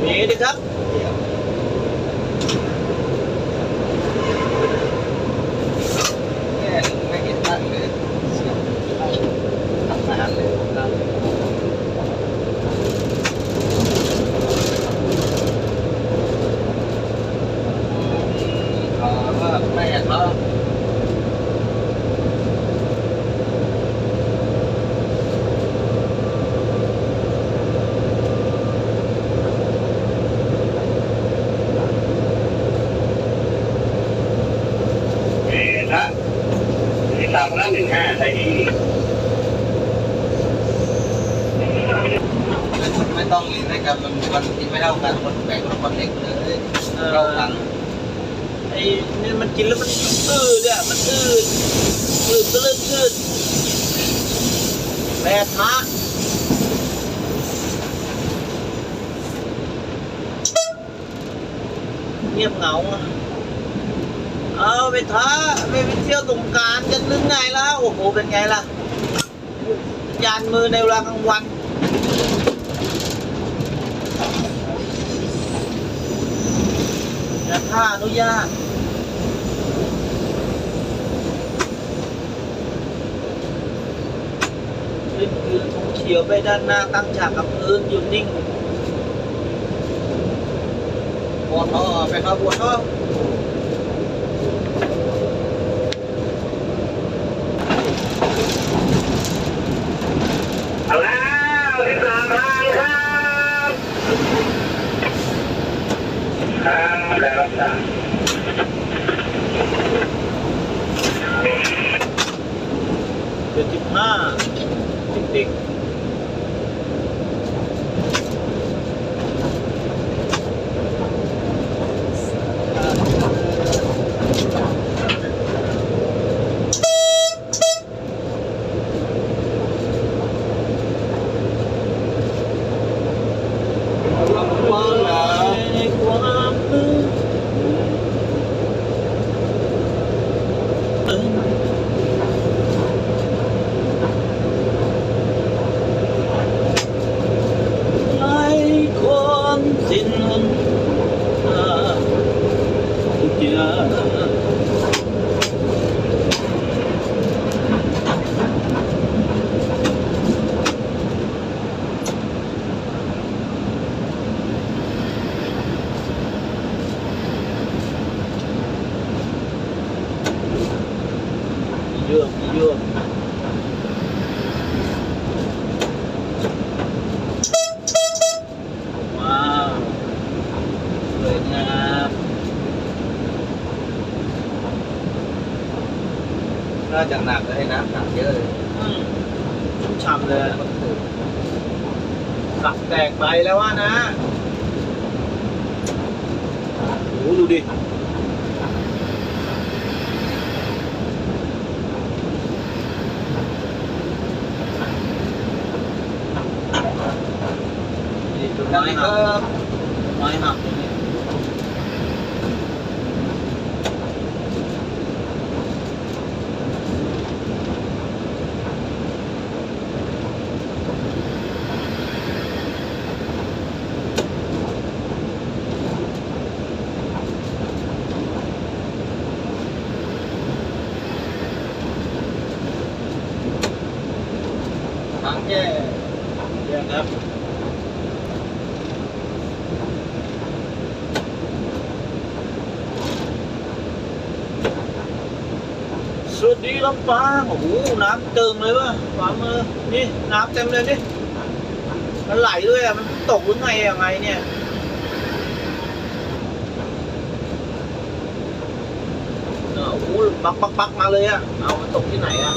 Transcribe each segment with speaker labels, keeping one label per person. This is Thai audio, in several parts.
Speaker 1: ไม่มีไหมมีดิครับ แม่ไม่เห็นตั้งเลยเสียงทำงานเลยครับเออว่าแม่เขา
Speaker 2: เอ๊ะนะที่สามล้านหนึ่งห้าใช่ดี
Speaker 3: ไม่ต้องเรียนให้ กันมันมันกินไม่เท่ากันคนแบ่งคนเล็กเลยเท่ากัน
Speaker 1: ไอ้นี่มันกินแล้วมันอืดอะมันอืดอืดตะลึดอืดแปดมะเงียบเหงาเอาไปท้าไปไปเที่ยวสงการกันนึงไงล่ะโอ้โหเป็นไงล่ะยานมือในเวลากลางวัน แต่ถ้าอนุญาตขึ้นคือธงเขียวไปด้านหน้าตั้งฉากกับพื้นอยู่นิ่ง
Speaker 3: บัวท่อไปเข้าบัวท่อ
Speaker 2: เอาแล้วที่สามครับ ครับแล้วจ้ะ
Speaker 1: เดือนสิบห้าเด็กๆว่าในความมืดตึง หลายคนสิ้นหนทางทุกอย่าง เยอะเยอะว้าวสวยงาม
Speaker 3: น่าจะหนักเลยนะหนักเยอะเลย
Speaker 1: อืมชุ่มฉ่ำเลย สักแตกไปแล้วว่านะโอ้โหดูดิ นี่จุด
Speaker 3: นั่น
Speaker 1: ไม้
Speaker 3: เอง
Speaker 1: หั
Speaker 3: ก็
Speaker 1: กไม้หักตรงนี้
Speaker 3: ทางแก้
Speaker 1: เรียกครับ สวัสดี ลำปางโอ้โหน้ำเติมเลยว่ะขวามือนี่น้ำเต็มเลยดิมันไหลด้วยอะมันตกหรือไงยังไงเนี่ยโหปักปักปักมาเลยอะเอามันตกที่ไหนอะ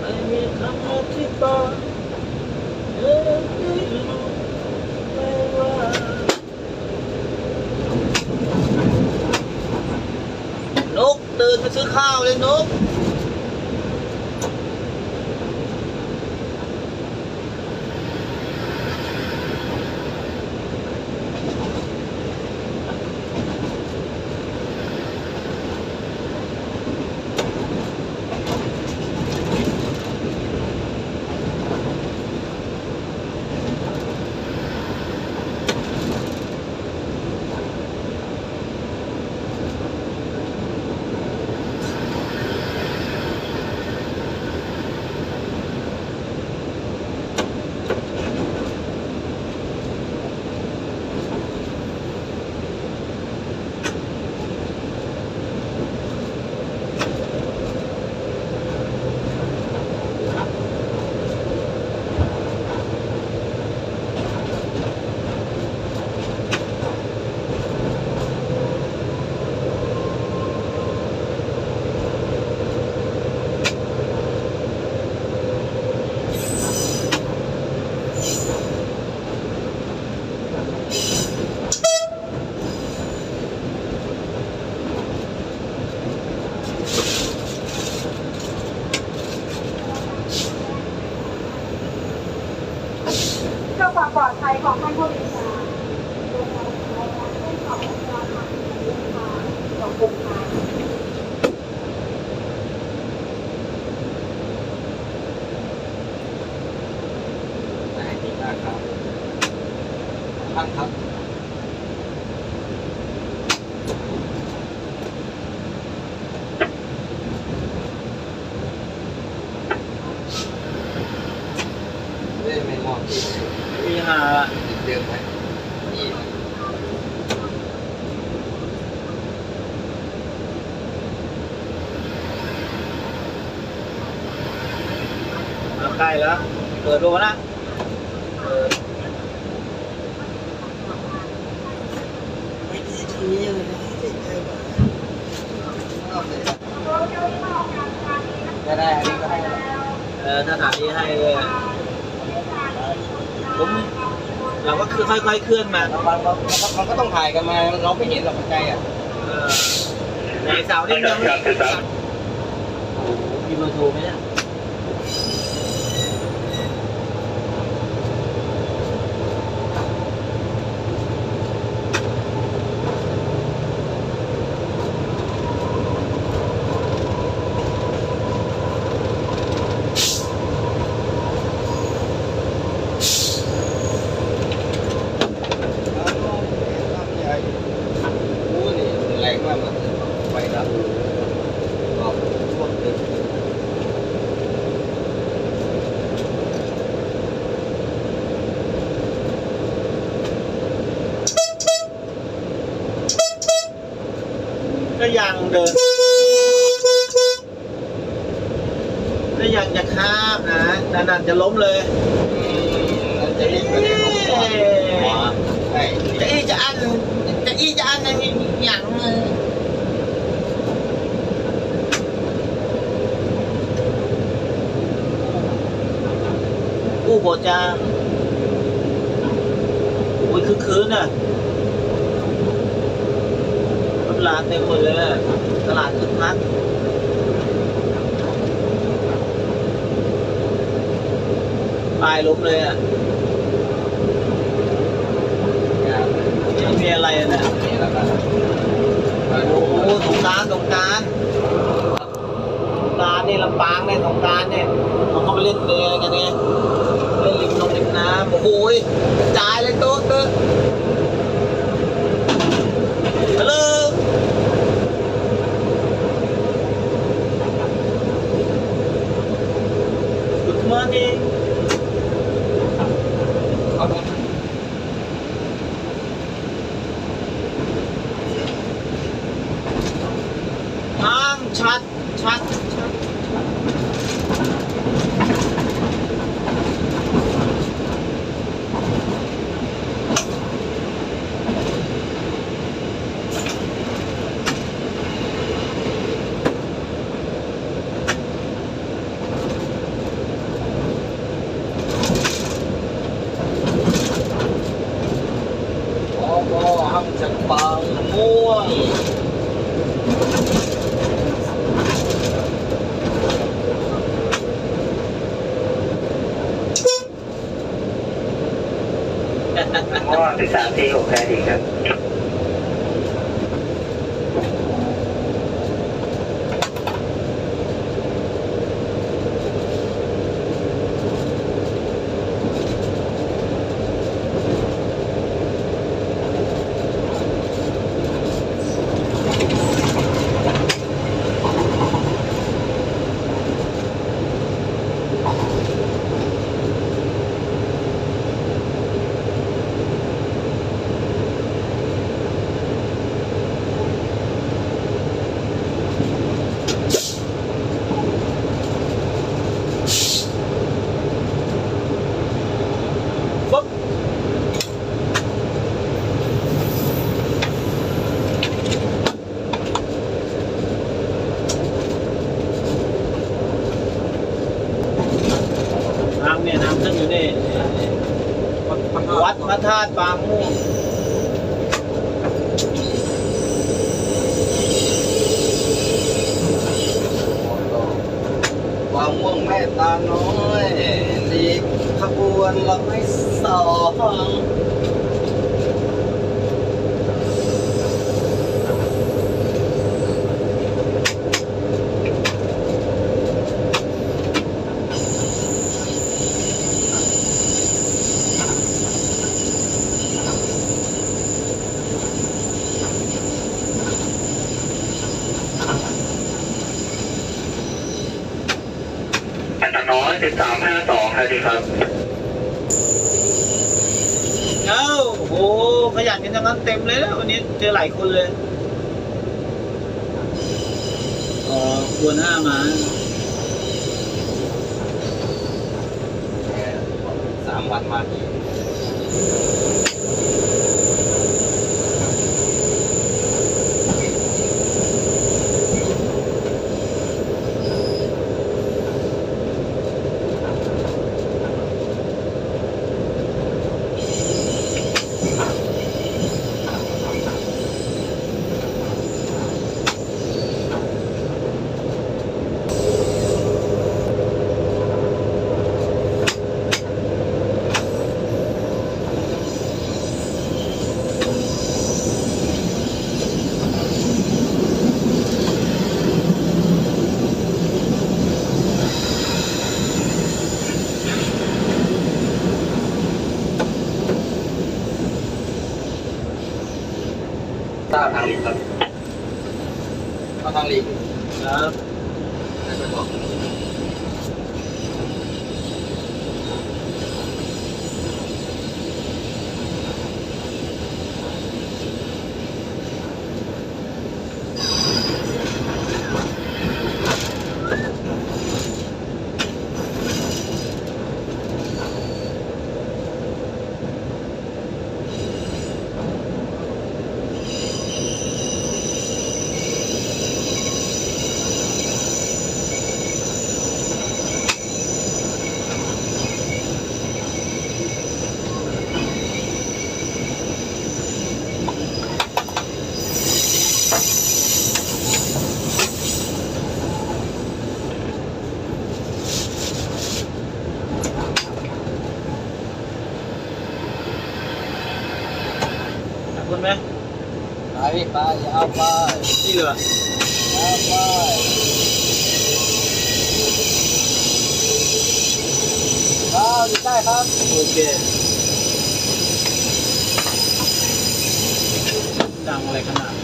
Speaker 1: ไม่มีคำอธิบายเอ่ยไม่รู้ไม่ว่า นกตื่ นไปซื้อข้าวเลยนุ๊ก
Speaker 4: เพื่อความปลอดภัยของท่านผู้โดยสารโดยการใช้การเส้นของราคาลูกค้าของกลุ่มค้า
Speaker 3: ได้ที่ราคา พันครับเล่นไม่หมอดที่
Speaker 1: มีหา
Speaker 3: เดิมไหมนี่
Speaker 1: มาใกล้แล้ว เปิดดูนะเปิด
Speaker 3: ไม่ดีทีเลยนะที่เจอมาเอาเลย ก็ได้ อันนี้ก็ได้
Speaker 1: เออสถานีให้เลยอะผมเราก็คือค่อยๆเคลื่อนมา
Speaker 3: เราเราเราเราก็ต้องถ่ายกันมาเราไม่เห็นหรอกใจอะ
Speaker 1: เออในเสานี่ยังไม่โอ้โหมีเบอร์โทรไหมเนี่ย
Speaker 3: แรงมากมันไปดับรอบช่วงตึก
Speaker 1: ก็ยังเดินก็ยังจะข้ามนะนั่นๆจะล้มเลย
Speaker 3: จะรีบไปเลยหัวใช่
Speaker 1: จะอี้จะอันจะอี้จะอันนั่นอย่างเลยอู้โบ จางโอ้ยคือคืนน่ะรถลาเต็มหมดเลยตลาดคึกคักป้ายล้มเลยอะไม่มีอะไรอะเนี่ย
Speaker 3: นะ
Speaker 1: โอ้โหสงการสงการสงการนี่ลำปางเนี่ยสงการเนี่ยเขาก็ไปเล่นเรือกันไงเล่นริมนงริมน้ำ โอ้โหยจ่ายเลยโต๊ะเต๊ะฮัลโหล Good morning
Speaker 3: เอาไป
Speaker 1: ทางชัด
Speaker 3: ปังม่วง
Speaker 2: ม่วงที่สามที่หกแค่ดีครับ
Speaker 1: พระธาตุบางม่วง
Speaker 3: บางม่วงแม่ตาน้อยดีขบวนเราไม่สอง
Speaker 2: อัตน้อยสิบสามห้าสองแค่ดีครับ
Speaker 1: เอ้าโอ้โหขยันกันจังนั้นเต็มเลยนะวันนี้เจอหลายคนเลย อ๋อควรห้ามา
Speaker 3: สามวันมาที ไป
Speaker 1: ไป
Speaker 3: เอาไป
Speaker 1: นี่เหรอ
Speaker 3: เอาไปเอาดีได้ครับ
Speaker 1: โอเคดังอะไรขนาด